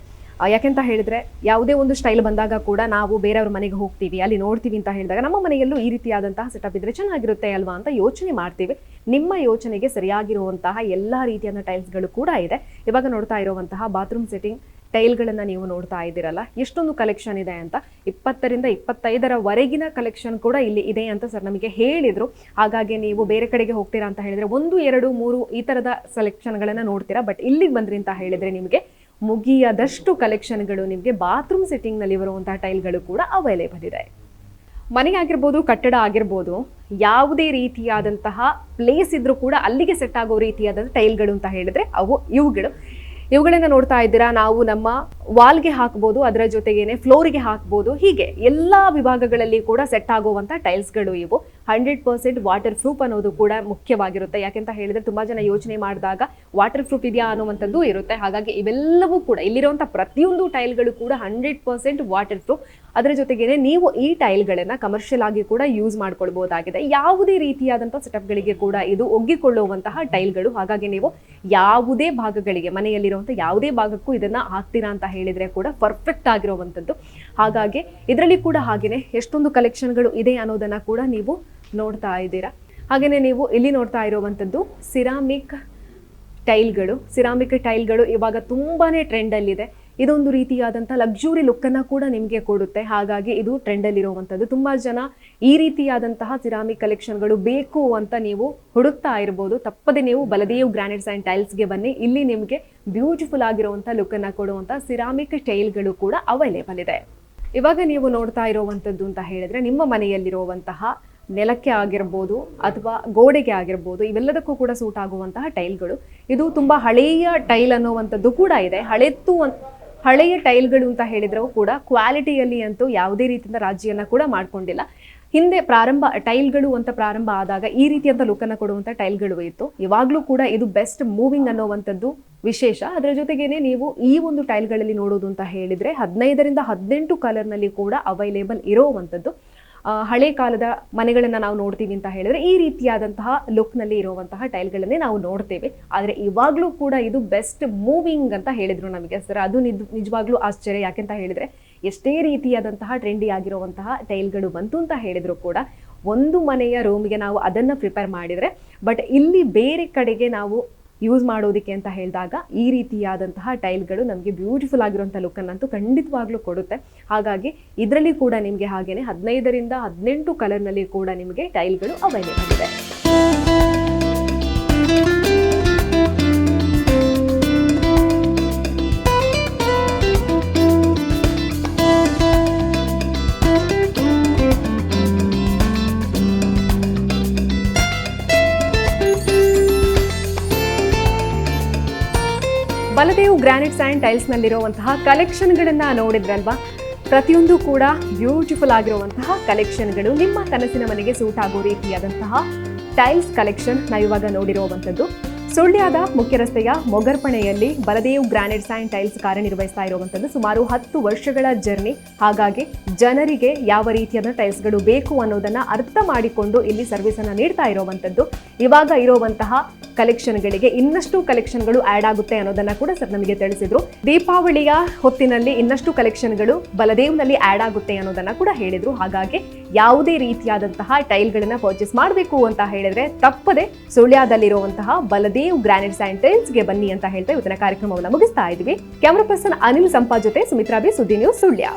ಯಾಕೆಂತ ಹೇಳಿದ್ರೆ ಯಾವುದೇ ಒಂದು ಸ್ಟೈಲ್ ಬಂದಾಗ ಕೂಡ ನಾವು ಬೇರೆಯವ್ರ ಮನೆಗೆ ಹೋಗ್ತೀವಿ, ಅಲ್ಲಿ ನೋಡ್ತೀವಿ ಅಂತ ಹೇಳಿದಾಗ ನಮ್ಮ ಮನೆಯಲ್ಲೂ ಈ ರೀತಿಯಾದಂತಹ ಸೆಟಪ್ ಇದ್ರೆ ಚೆನ್ನಾಗಿರುತ್ತೆ ಅಲ್ವಾ ಅಂತ ಯೋಚನೆ ಮಾಡ್ತೀವಿ. ನಿಮ್ಮ ಯೋಚನೆಗೆ ಸರಿಯಾಗಿರುವಂತಹ ಎಲ್ಲ ರೀತಿಯಾದ ಟೈಲ್ಸ್ಗಳು ಕೂಡ ಇದೆ. ಇವಾಗ ನೋಡ್ತಾ ಇರುವಂತಹ ಬಾತ್ರೂಮ್ ಸೆಟ್ಟಿಂಗ್ ಟೈಲ್ಗಳನ್ನ ನೀವು ನೋಡ್ತಾ ಇದ್ದೀರಲ್ಲ, ಎಷ್ಟೊಂದು ಕಲೆಕ್ಷನ್ ಇದೆ ಅಂತ. ಇಪ್ಪತ್ತರಿಂದ ಇಪ್ಪತ್ತೈದರವರೆಗಿನ ಕಲೆಕ್ಷನ್ ಕೂಡ ಇಲ್ಲಿ ಇದೆ ಅಂತ ಸರ್ ನಮಗೆ ಹೇಳಿದ್ರು. ಹಾಗಾಗಿ ನೀವು ಬೇರೆ ಕಡೆಗೆ ಹೋಗ್ತೀರಾ ಅಂತ ಹೇಳಿದ್ರೆ ಒಂದು, ಎರಡು, ಮೂರು ಈ ತರದ ಸೆಲೆಕ್ಷನ್ಗಳನ್ನು ನೋಡ್ತೀರಾ. ಬಟ್ ಇಲ್ಲಿಗೆ ಬಂದ್ರಿ ಅಂತ ಹೇಳಿದ್ರೆ ನಿಮಗೆ ಮುಗಿಯದಷ್ಟು ಕಲೆಕ್ಷನ್ಗಳು ನಿಮಗೆ ಬಾತ್ರೂಮ್ ಸೆಟ್ಟಿಂಗ್ನಲ್ಲಿ ಬರುವಂತಹ ಟೈಲ್ಗಳು ಕೂಡ ಅವೈಲೇಬಲ್ ಇದೆ. ಮನೆ ಆಗಿರ್ಬೋದು, ಕಟ್ಟಡ ಆಗಿರ್ಬೋದು, ಯಾವುದೇ ರೀತಿಯಾದಂತಹ ಪ್ಲೇಸ್ ಇದ್ರೂ ಕೂಡ ಅಲ್ಲಿಗೆ ಸೆಟ್ ಆಗೋ ರೀತಿಯಾದಂಥ ಟೈಲ್ಗಳು ಅಂತ ಹೇಳಿದ್ರೆ ಅವು ಇವುಗಳು. ಇವುಗಳನ್ನ ನೋಡ್ತಾ ಇದ್ದೀರಾ? ನಾವು ನಮ್ಮ ವಾಲ್ಗೆ ಹಾಕ್ಬೋದು, ಅದರ ಜೊತೆಗೇನೆ ಫ್ಲೋರಿಗೆ ಹಾಕ್ಬೋದು, ಹೀಗೆ ಎಲ್ಲ ವಿಭಾಗಗಳಲ್ಲಿ ಕೂಡ ಸೆಟ್ ಆಗುವಂಥ ಟೈಲ್ಸ್ಗಳು ಇವು. ಹಂಡ್ರೆಡ್ ಪರ್ಸೆಂಟ್ ವಾಟರ್ ಪ್ರೂಫ್ ಅನ್ನೋದು ಕೂಡ ಮುಖ್ಯವಾಗಿರುತ್ತೆ. ಯಾಕೆಂತ ಹೇಳಿದ್ರೆ ತುಂಬಾ ಜನ ಯೋಚನೆ ಮಾಡಿದಾಗ ವಾಟರ್ ಪ್ರೂಫ್ ಇದೆಯಾ ಅನ್ನುವಂಥದ್ದು ಇರುತ್ತೆ. ಹಾಗಾಗಿ ಇವೆಲ್ಲವೂ ಕೂಡ ಇಲ್ಲಿರುವಂಥ ಪ್ರತಿಯೊಂದು ಟೈಲ್ಗಳು ಕೂಡ ಹಂಡ್ರೆಡ್ ಪರ್ಸೆಂಟ್ ವಾಟರ್ ಪ್ರೂಫ್ ಅದರ ಜೊತೆಗೇನೆ ನೀವು ಈ ಟೈಲ್ಗಳನ್ನ ಕಮರ್ಷಿಯಲ್ ಆಗಿ ಕೂಡ ಯೂಸ್ ಮಾಡ್ಕೊಳ್ಬಹುದಾಗಿದೆ ಯಾವುದೇ ರೀತಿಯಾದಂಥ ಸೆಟಪ್ಗಳಿಗೆ ಕೂಡ ಇದು ಒಗ್ಗಿಕೊಳ್ಳುವಂತಹ ಟೈಲ್ಗಳು. ಹಾಗಾಗಿ ನೀವು ಯಾವುದೇ ಭಾಗಗಳಿಗೆ, ಮನೆಯಲ್ಲಿರುವಂಥ ಯಾವುದೇ ಭಾಗಕ್ಕೂ ಇದನ್ನ ಹಾಕ್ತೀರಾ ಅಂತ ಹೇಳಿದ್ರೆ ಕೂಡ ಪರ್ಫೆಕ್ಟ್ ಆಗಿರುವಂಥದ್ದು. ಹಾಗಾಗಿ ಇದರಲ್ಲಿ ಕೂಡ ಹಾಗೆಯೇ ಎಷ್ಟೊಂದು ಕಲೆಕ್ಷನ್ಗಳು ಇದೆ ಅನ್ನೋದನ್ನ ಕೂಡ ನೀವು ನೋಡ್ತಾ ಇದ್ದೀರಾ. ಹಾಗೆಯೇ ನೀವು ಇಲ್ಲಿ ನೋಡ್ತಾ ಇರುವಂಥದ್ದು ಸಿರಾಮಿಕ್ ಟೈಲ್ಗಳು ಸಿರಾಮಿಕ್ ಟೈಲ್ಗಳು ಇವಾಗ ತುಂಬಾನೇ ಟ್ರೆಂಡಲ್ಲಿದೆ ಇದೊಂದು ರೀತಿಯಾದಂಥ ಲಕ್ಸುರಿ ಲುಕ್ಕನ್ನು ಕೂಡ ನಿಮಗೆ ಕೊಡುತ್ತೆ. ಹಾಗಾಗಿ ಇದು ಟ್ರೆಂಡಲ್ಲಿರುವಂಥದ್ದು ತುಂಬ ಜನ ಈ ರೀತಿಯಾದಂತಹ ಸಿರಾಮಿಕ್ ಕಲೆಕ್ಷನ್ಗಳು ಬೇಕು ಅಂತ ನೀವು ಹುಡುಕ್ತಾ ಇರ್ಬೋದು. ತಪ್ಪದೆ ನೀವು ಬಲದೇವ್ ಗ್ರಾನೈಟ್ಸ್ ಆ್ಯಂಡ್ ಟೈಲ್ಸ್ಗೆ ಬನ್ನಿ. ಇಲ್ಲಿ ನಿಮಗೆ ಬ್ಯೂಟಿಫುಲ್ ಆಗಿರುವಂಥ ಲುಕ್ಕನ್ನು ಕೊಡುವಂಥ ಸಿರಾಮಿಕ್ ಟೈಲ್ಗಳು ಕೂಡ ಅವೈಲೇಬಲ್ ಇದೆ. ಇವಾಗ ನೀವು ನೋಡ್ತಾ ಇರುವಂಥದ್ದು ಅಂತ ಹೇಳಿದ್ರೆ ನಿಮ್ಮ ಮನೆಯಲ್ಲಿರುವಂತಹ ನೆಲಕ್ಕೆ ಆಗಿರ್ಬೋದು ಅಥವಾ ಗೋಡೆಗೆ ಆಗಿರ್ಬೋದು ಇವೆಲ್ಲದಕ್ಕೂ ಕೂಡ ಸೂಟ್ ಆಗುವಂತಹ ಟೈಲ್ಗಳು ಇದು ತುಂಬ ಹಳೆಯ ಟೈಲ್ ಅನ್ನುವಂಥದ್ದು ಕೂಡ ಇದೆ. ಹಳೆತ್ತು ಹಳೆಯ ಟೈಲ್ಗಳು ಅಂತ ಹೇಳಿದ್ರು ಕೂಡ ಕ್ವಾಲಿಟಿಯಲ್ಲಿ ಅಂತೂ ಯಾವುದೇ ರೀತಿಯಿಂದ ರಾಜಿಯನ್ನು ಕೂಡ ಮಾಡ್ಕೊಂಡಿಲ್ಲ. ಹಿಂದೆ ಪ್ರಾರಂಭ ಟೈಲ್ಗಳು ಅಂತ ಪ್ರಾರಂಭ ಆದಾಗ ಈ ರೀತಿಯಂತ ಲುಕ್ಕನ್ನು ಕೊಡುವಂಥ ಟೈಲ್ಗಳು ಇತ್ತು. ಇವಾಗಲೂ ಕೂಡ ಇದು ಬೆಸ್ಟ್ ಮೂವಿಂಗ್ ಅನ್ನೋವಂಥದ್ದು ವಿಶೇಷ. ಅದರ ಜೊತೆಗೇನೆ ನೀವು ಈ ಒಂದು ಟೈಲ್ಗಳಲ್ಲಿ ನೋಡೋದು ಅಂತ ಹೇಳಿದರೆ ಹದಿನೈದರಿಂದ ಹದಿನೆಂಟು ಕಲರ್ನಲ್ಲಿ ಕೂಡ ಅವೈಲೇಬಲ್ ಇರೋವಂಥದ್ದು. ಹಳೆ ಕಾಲದ ಮನೆಗಳನ್ನು ನಾವು ನೋಡ್ತೀವಿ ಅಂತ ಹೇಳಿದ್ರೆ ಈ ರೀತಿಯಾದಂತಹ ಲುಕ್ನಲ್ಲಿ ಇರುವಂತಹ ಟೈಲ್ಗಳನ್ನೇ ನಾವು ನೋಡ್ತೇವೆ. ಆದರೆ ಇವಾಗಲೂ ಕೂಡ ಇದು ಬೆಸ್ಟ್ ಮೂವಿಂಗ್ ಅಂತ ಹೇಳಿದ್ರು ನಮಗೆ. ಸರ್, ಅದು ನಿಜ, ನಿಜವಾಗ್ಲೂ ಆಶ್ಚರ್ಯ. ಯಾಕೆಂತ ಹೇಳಿದ್ರೆ ಎಷ್ಟೇ ರೀತಿಯಾದಂತಹ ಟ್ರೆಂಡಿ ಆಗಿರುವಂತಹ ಟೈಲ್ಗಳು ಬಂತು ಅಂತ ಹೇಳಿದ್ರು ಕೂಡ ಒಂದು ಮನೆಯ ರೂಮ್ಗೆ ನಾವು ಅದನ್ನು ಪ್ರಿಪೇರ್ ಮಾಡಿದರೆ ಬಟ್ ಇಲ್ಲಿ ಬೇರೆ ಕಡೆಗೆ ನಾವು ಯೂಸ್ ಮಾಡೋದಕ್ಕೆ ಅಂತ ಹೇಳಿದಾಗ ಈ ರೀತಿಯಾದಂತಹ ಟೈಲ್ಗಳು ನಮಗೆ ಬ್ಯೂಟಿಫುಲ್ ಆಗಿರುವಂಥ ಲುಕ್ಕನ್ನಂತೂ ಖಂಡಿತವಾಗ್ಲೂ ಕೊಡುತ್ತೆ. ಹಾಗಾಗಿ ಇದರಲ್ಲಿ ಕೂಡ ನಿಮಗೆ ಹಾಗೆಯೇ ಹದಿನೈದರಿಂದ ಹದಿನೆಂಟು ಕಲರ್ನಲ್ಲಿ ಕೂಡ ನಿಮಗೆ ಟೈಲ್ಗಳು ಅವೈಲೇಬಲ್ ಇದೆ. ಗ್ರಾನೈಟ್ಸ್ ಆ್ಯಂಡ್ ಟೈಲ್ಸ್ನಲ್ಲಿರುವಂತಹ ಕಲೆಕ್ಷನ್ಗಳನ್ನು ನೋಡಿದ್ರಲ್ವಾ? ಪ್ರತಿಯೊಂದು ಕೂಡ ಬ್ಯೂಟಿಫುಲ್ ಆಗಿರುವಂತಹ ಕಲೆಕ್ಷನ್ಗಳು ನಿಮ್ಮ ಕನಸಿನ ಮನೆಗೆ ಸೂಟ್ ಆಗೋ ರೀತಿಯಾದಂತಹ ಟೈಲ್ಸ್ ಕಲೆಕ್ಷನ್ ನಾವು ಇವಾಗ ನೋಡಿರುವಂಥದ್ದು. ಸುಳ್ಯದ ಮುಖ್ಯ ರಸ್ತೆಯ ಮೊಗರ್ಪಣೆಯಲ್ಲಿ ಬಲದೇವ್ ಗ್ರಾನೈಟ್ಸ್ ಆ್ಯಂಡ್ ಟೈಲ್ಸ್ ಕಾರ್ಯನಿರ್ವಹಿಸ್ತಾ ಇರುವಂಥದ್ದು. ಸುಮಾರು ಹತ್ತು ವರ್ಷಗಳ ಜರ್ನಿ ಹಾಗಾಗಿ ಜನರಿಗೆ ಯಾವ ರೀತಿಯಾದ ಟೈಲ್ಸ್ಗಳು ಬೇಕು ಅನ್ನೋದನ್ನ ಅರ್ಥ ಮಾಡಿಕೊಂಡು ಇಲ್ಲಿ ಸರ್ವಿಸ್ ಅನ್ನ ನೀಡ್ತಾ ಇರುವಂಥದ್ದು. ಇವಾಗ ಇರುವಂತಹ ಕಲೆಕ್ಷನ್ಗಳಿಗೆ ಇನ್ನಷ್ಟು ಕಲೆಕ್ಷನ್ಗಳು ಆಡ್ ಆಗುತ್ತೆ ಅನ್ನೋದನ್ನ ಕೂಡ ಸರ್ ನಮಗೆ ತಿಳಿಸಿದ್ರು. ದೀಪಾವಳಿಯ ಹೊತ್ತಿನಲ್ಲಿ ಇನ್ನಷ್ಟು ಕಲೆಕ್ಷನ್ಗಳು ಬಲದೇವ್ನಲ್ಲಿ ಆಡ್ ಆಗುತ್ತೆ ಅನ್ನೋದನ್ನ ಕೂಡ ಹೇಳಿದ್ರು. ಹಾಗಾಗಿ ಯಾವುದೇ ರೀತಿಯಾದಂತಹ ಟೈಲ್ಗಳನ್ನ ಪರ್ಚೇಸ್ ಮಾಡಬೇಕು ಅಂತ ಹೇಳಿದ್ರೆ ತಪ್ಪದೆ ಸುಳ್ಯದಲ್ಲಿರುವಂತಹ ಬಲದೇವ್ ಗ್ರಾನೈಟ್ಸ್ ಆ್ಯಂಡ್ ಟೈಲ್ಸ್ಗೆ ಬನ್ನಿ ಅಂತ ಹೇಳ್ತಾ ಇವತ್ತಿನ ಕಾರ್ಯಕ್ರಮವನ್ನು ಮುಗಿಸ್ತಾ ಇದ್ವಿ. ಕ್ಯಾಮರಾ ಪರ್ಸನ್ ಅನಿಲ್ ಸಂಪಾ ಜೊತೆ ಸುಮಿತ್ರಾ ಬಿ ಸುದ್ದಿ ನ್ಯೂಸ್ ಸುಳ್ಯ.